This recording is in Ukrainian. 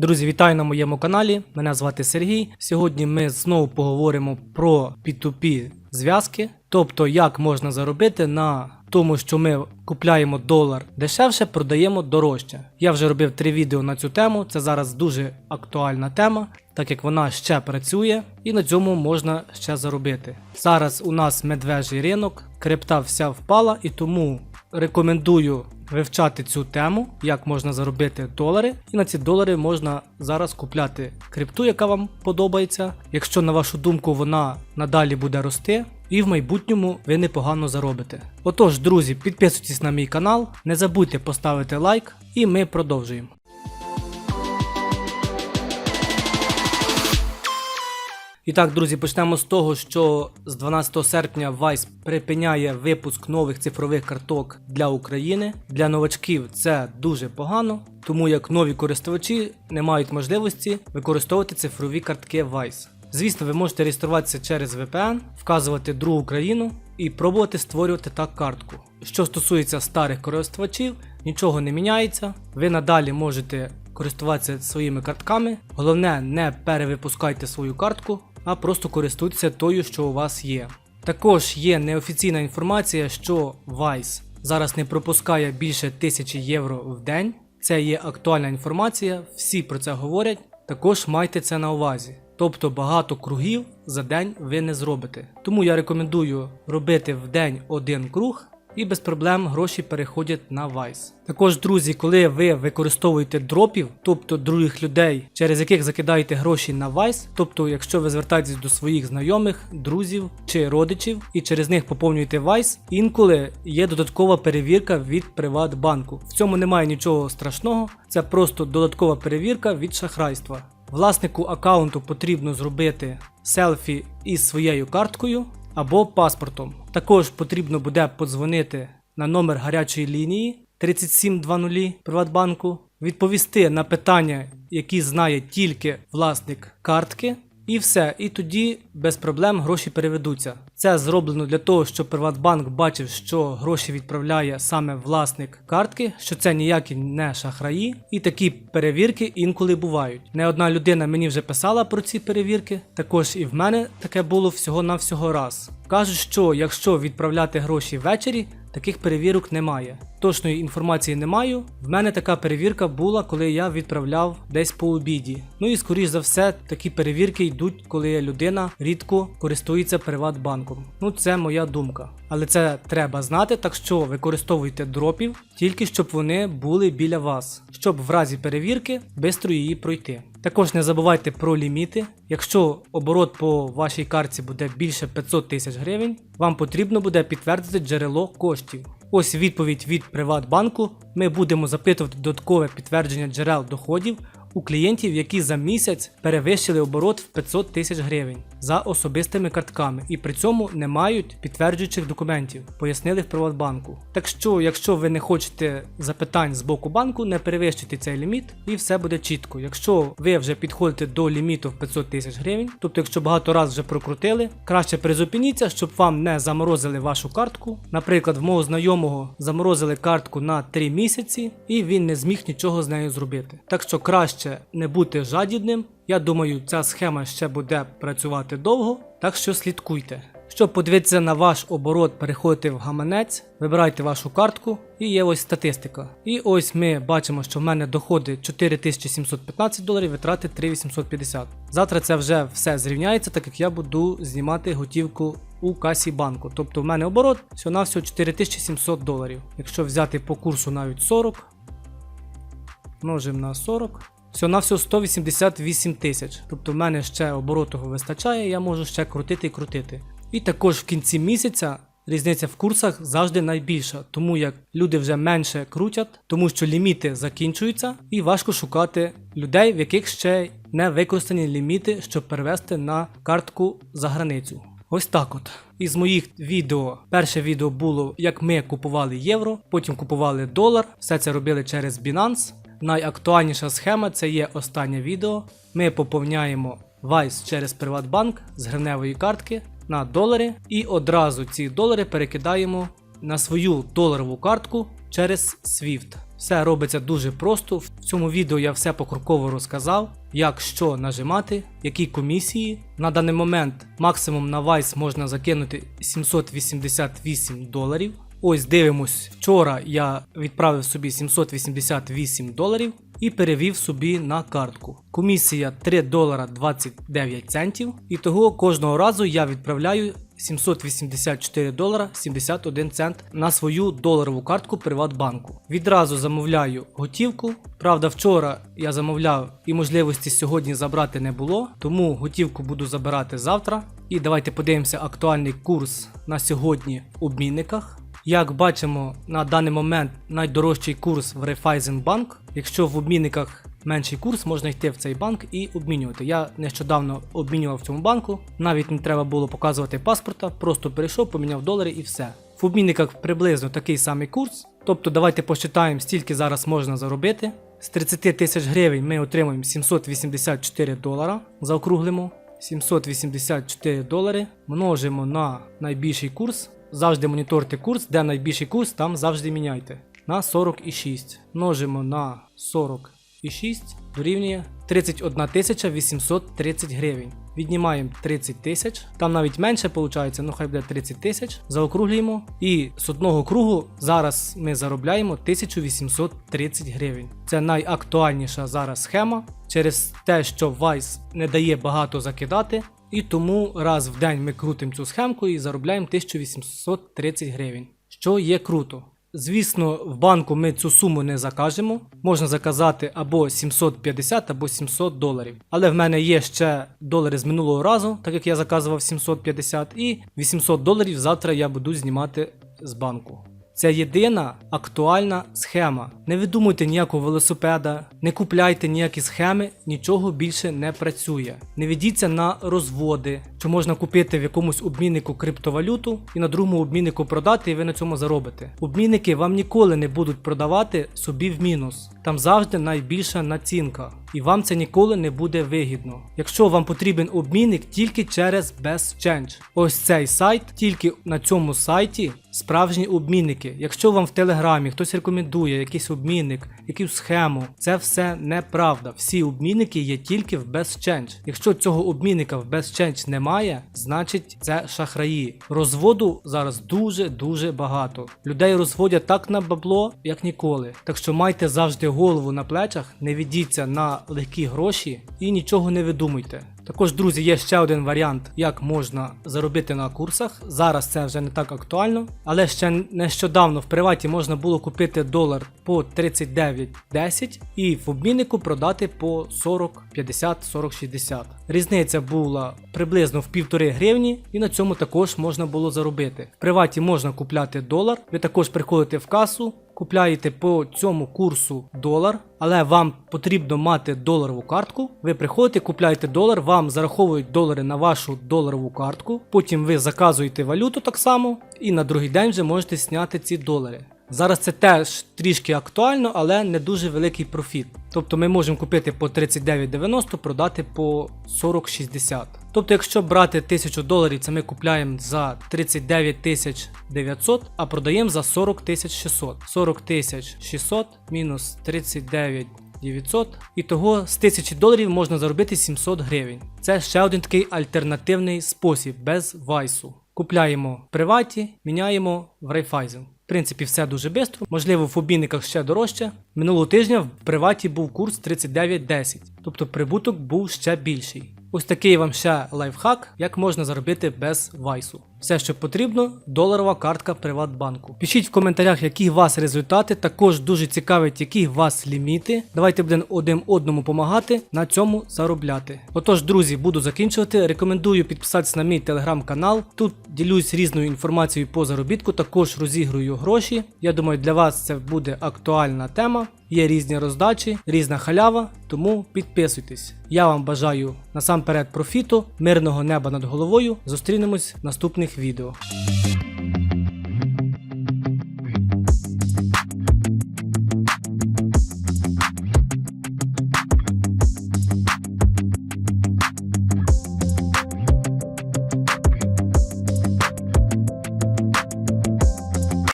Друзі, вітаю на моєму каналі. Мене звати Сергій. Сьогодні ми знову поговоримо про P2P зв'язки, тобто як можна заробити на тому, що ми купляємо долар дешевше, продаємо дорожче. Я вже робив три відео на цю тему. Це зараз дуже актуальна тема, так як вона ще працює, і на цьому можна ще заробити. Зараз у нас медвежий ринок, крипта вся впала, і тому рекомендую вивчати цю тему, як можна заробити долари, і на ці долари можна зараз купляти крипту, яка вам подобається. Якщо на вашу думку вона надалі буде рости, і в майбутньому ви непогано заробите. Отож, друзі, підписуйтесь на мій канал, не забудьте поставити лайк, і ми продовжуємо. І так, друзі, почнемо з того, що з 12 серпня Vice припиняє випуск нових цифрових карток для України. Для новачків це дуже погано, тому як нові користувачі не мають можливості використовувати цифрові картки Vice. Звісно, ви можете реєструватися через VPN, вказувати другу країну і пробувати створювати так картку. Що стосується старих користувачів, нічого не міняється. Ви надалі можете користуватися своїми картками. Головне, не перевипускайте свою картку, а просто користуйтеся тою, що у вас є. Також є неофіційна інформація, що Vice зараз не пропускає більше 1000 євро в день. Це є актуальна інформація, всі про це говорять. Також майте це на увазі. Тобто багато кругів за день ви не зробите. Тому я рекомендую робити в день один круг і без проблем гроші переходять на Vice. Також, друзі, коли ви використовуєте дропів, тобто других людей, через яких закидаєте гроші на Vice, тобто, якщо ви звертаєтесь до своїх знайомих, друзів чи родичів і через них поповнюєте Vice, інколи є додаткова перевірка від Приватбанку. В цьому немає нічого страшного, це просто додаткова перевірка від шахрайства. Власнику аккаунту потрібно зробити селфі із своєю карткою або паспортом. Також потрібно буде подзвонити на номер гарячої лінії 3720 Приватбанку, відповісти на питання, які знає тільки власник картки. І все, і тоді без проблем гроші переведуться. Це зроблено для того, щоб Приватбанк бачив, що гроші відправляє саме власник картки, що це ніякі не шахраї, і такі перевірки інколи бувають. Не одна людина мені вже писала про ці перевірки, також і в мене таке було всього-навсього раз. Кажуть, що якщо відправляти гроші ввечері, таких перевірок немає. Точної інформації не маю. В мене така перевірка була, коли я відправляв десь по обіді. Ну і скоріш за все, такі перевірки йдуть, коли людина рідко користується Приватбанком. Ну це моя думка. Але це треба знати, так що використовуйте дропів тільки щоб вони були біля вас, щоб в разі перевірки швидко її пройти. Також не забувайте про ліміти. Якщо оборот по вашій картці буде більше 500 тисяч гривень, вам потрібно буде підтвердити джерело коштів. Ось відповідь від Приватбанку. Ми будемо запитувати додаткове підтвердження джерел доходів у клієнтів, які за місяць перевищили оборот в 500 тисяч гривень за особистими картками і при цьому не мають підтверджуючих документів, пояснили в Приватбанку. Так що, якщо ви не хочете запитань з боку банку, не перевищуйте цей ліміт і все буде чітко. Якщо ви вже підходите до ліміту в 500 тисяч гривень, тобто якщо багато разів вже прокрутили, краще призупиніться, щоб вам не заморозили вашу картку. Наприклад, в мого знайомого заморозили картку на 3 місяці, і він не зміг нічого з нею зробити. Так що краще не бути жадібним. Я думаю, ця схема ще буде працювати довго, так що слідкуйте. Щоб подивитися на ваш оборот, переходите в гаманець, вибирайте вашу картку і є ось статистика. І ось ми бачимо, що в мене доходи 4715 доларів, витрати 3850. Завтра це вже все зрівняється, так як я буду знімати готівку у касі банку. Тобто в мене оборот всього на всього 4700 доларів. Якщо взяти по курсу навіть 40, множимо на 40. Всього на всього 188 тисяч. Тобто в мене ще обороту вистачає, я можу ще крутити і крутити. І також в кінці місяця різниця в курсах завжди найбільша, тому як люди вже менше крутять, тому що ліміти закінчуються, і важко шукати людей, в яких ще не використані ліміти, щоб перевести на картку за границю. Ось так от. Із моїх відео, перше відео було, як ми купували євро, потім купували долар. Все це робили через Binance. Найактуальніша схема це є останнє відео. Ми поповняємо Vice через Приватбанк з гривневої картки на долари і одразу ці долари перекидаємо на свою доларову картку через SWIFT. Все робиться дуже просто. В цьому відео я все покроково розказав, як що нажимати, які комісії. На даний момент максимум на Vice можна закинути 788 доларів. Ось дивимось, вчора я відправив собі 788 доларів і перевів собі на картку. Комісія 3 долара 29 центів. І того кожного разу я відправляю 784 долара 71 цент на свою доларову картку Приватбанку. Відразу замовляю готівку. Правда, вчора я замовляв і можливості сьогодні забрати не було, тому готівку буду забирати завтра. І давайте подивимося актуальний курс на сьогодні в обмінниках. Як бачимо, на даний момент найдорожчий курс в Райфайзенбанк. Якщо в обмінниках менший курс, можна йти в цей банк і обмінювати. Я нещодавно обмінював в цьому банку, навіть не треба було показувати паспорта, просто перейшов, поміняв долари і все. В обмінниках приблизно такий самий курс. Тобто давайте посчитаємо, стільки зараз можна заробити. З 30 тисяч гривень ми отримуємо 784 долара, заокруглимо. 784 долари множимо на найбільший курс. Завжди моніторте курс, де найбільший курс, там завжди міняйте. На 46. Множимо на 46 дорівнює 31 830 гривень. Віднімаємо 30 тисяч, там навіть менше виходить, ну хай буде 30 тисяч. Заокруглюємо. І з одного кругу зараз ми заробляємо 1830 гривень. Це найактуальніша зараз схема через те, що Vice не дає багато закидати. І тому раз в день ми крутимо цю схемку і заробляємо 1830 гривень, що є круто. Звісно, в банку ми цю суму не закажемо. Можна заказати або 750, або 700 доларів. Але в мене є ще долари з минулого разу, так як я заказував 750, і 800 доларів завтра я буду знімати з банку. Це єдина актуальна схема. Не видумуйте ніякого велосипеда, не купляйте ніякі схеми, нічого більше не працює. Не ведіться на розводи, що можна купити в якомусь обміннику криптовалюту і на другому обміннику продати, і ви на цьому заробите. Обмінники вам ніколи не будуть продавати собі в мінус. Там завжди найбільша націнка. І вам це ніколи не буде вигідно. Якщо вам потрібен обмінник тільки через BestChange. Ось цей сайт, тільки на цьому сайті справжні обмінники. Якщо вам в телеграмі хтось рекомендує якийсь обмінник, якусь схему, це все неправда. Всі обмінники є тільки в BestChange. Якщо цього обмінника в BestChange немає, значить це шахраї. Розводу зараз дуже-дуже багато. Людей розводять так на бабло, як ніколи. Так що майте завжди голову на плечах, не ведіться на легкі гроші і нічого не видумуйте. Також, друзі, є ще один варіант, як можна заробити на курсах. Зараз це вже не так актуально, але ще нещодавно в приваті можна було купити долар по 39.10 і в обміннику продати по 40, 50, 40, 60. Різниця була приблизно в півтори гривні, і на цьому також можна було заробити. В приваті можна купляти долар, ви також приходите в касу. Купляєте по цьому курсу долар, але вам потрібно мати доларову картку. Ви приходите, купляєте долар, вам зараховують долари на вашу доларову картку. Потім ви заказуєте валюту так само, і на другий день вже можете зняти ці долари. Зараз це теж трішки актуально, але не дуже великий профіт. Тобто ми можемо купити по 39,90, продати по 40,60. Тобто, якщо брати 1000 доларів, це ми купляємо за 39 тисяч 900, а продаємо за 40 тисяч 600. 40 тисяч 600 мінус 39 900. І того з 1000 доларів можна заробити 700 гривень. Це ще один такий альтернативний спосіб без вайсу. Купляємо в приваті, міняємо в Райфайзен. В принципі, все дуже швидко. Можливо, в обмінниках ще дорожче. Минулого тижня в приваті був курс 39.10, тобто прибуток був ще більший. Ось такий вам ще лайфхак, як можна заробити без вайсу. Все, що потрібно, доларова картка Приватбанку. Пишіть в коментарях, які у вас результати. Також дуже цікавить, які у вас ліміти. Давайте будемо один одному допомагати на цьому заробляти. Отож, друзі, буду закінчувати. Рекомендую підписатися на мій телеграм-канал. Тут ділюсь різною інформацією по заробітку, також розігрую гроші. Я думаю, для вас це буде актуальна тема. Є різні роздачі, різна халява, тому підписуйтесь. Я вам бажаю насамперед профіту, мирного неба над головою. Зустрінемось в наступних відео.